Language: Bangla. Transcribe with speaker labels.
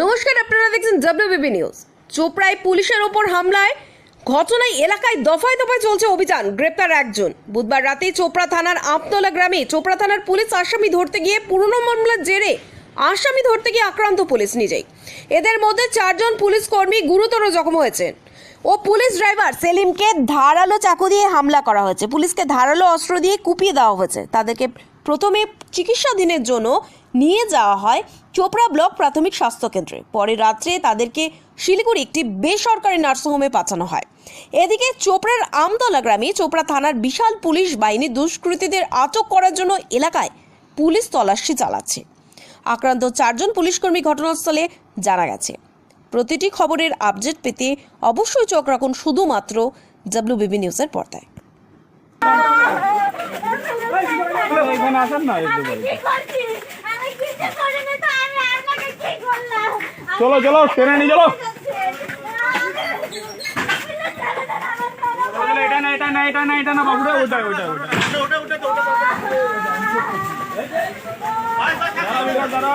Speaker 1: নমস্কার, আপনারা দেখছেন ডাব্লিউবিবি নিউজ চোপড়ায় পুলিশের ওপর হামলায়, ঘটনায় এলাকায় দফায় দফায় চলছে অভিযান, গ্রেপ্তার একজন। বুধবার রাতে চোপড়া থানার আমতলা গ্রামে চোপড়া থানার পুলিশ আসামি ধরতে গিয়ে পুরনো মামলার জেরে আসামি ধরতে গিয়ে আক্রান্ত পুলিশ নিজেই। এদের মধ্যে চারজন পুলিশ কর্মী গুরুতর জখম হয়েছেন ও পুলিশ ড্রাইভার সেলিমকে ধারালো চাকু দিয়ে হামলা করা হয়েছে। পুলিশকে ধারালো অস্ত্র দিয়ে কুপিয়ে দেওয়া হয়েছে। তাদেরকে প্রথমে চিকিৎসাধীনের জন্য নিয়ে যাওয়া হয় চোপড়া ব্লক প্রাথমিক স্বাস্থ্য কেন্দ্রে। পরে রাত্রে তাদেরকে শিলিগুড়ি একটি বেসরকারি নার্সিংহোমে পাঠানো হয়। এদিকে চোপড়ার আমতলা গ্রামে চোপড়া থানার বিশাল পুলিশ বাহিনী দুষ্কৃতীদের আটক করার জন্য এলাকায় পুলিশ তল্লাশি চালাচ্ছে। আক্রান্ত চারজন পুলিশকর্মী ঘটনাস্থলে জানা গেছে। প্রতিটি খবরের আপডেট পেতে অবশ্যই চোখ রাখুন শুধুমাত্র ডাব্লিউবিবি নিউজের পর্দায়।
Speaker 2: এখানে আসেন না একটু
Speaker 3: আমি কি করছি? আমি কিছু করিনি তো আমি আপনাকে কি করলাম?
Speaker 2: চলো চলো ট্রেনে নিয়ে চলো। এটা না এটা না এটা না এটা না বাবুরা ওটা ওটা ওটা। ওটা ওটা দাঁড়া, দাঁড়া।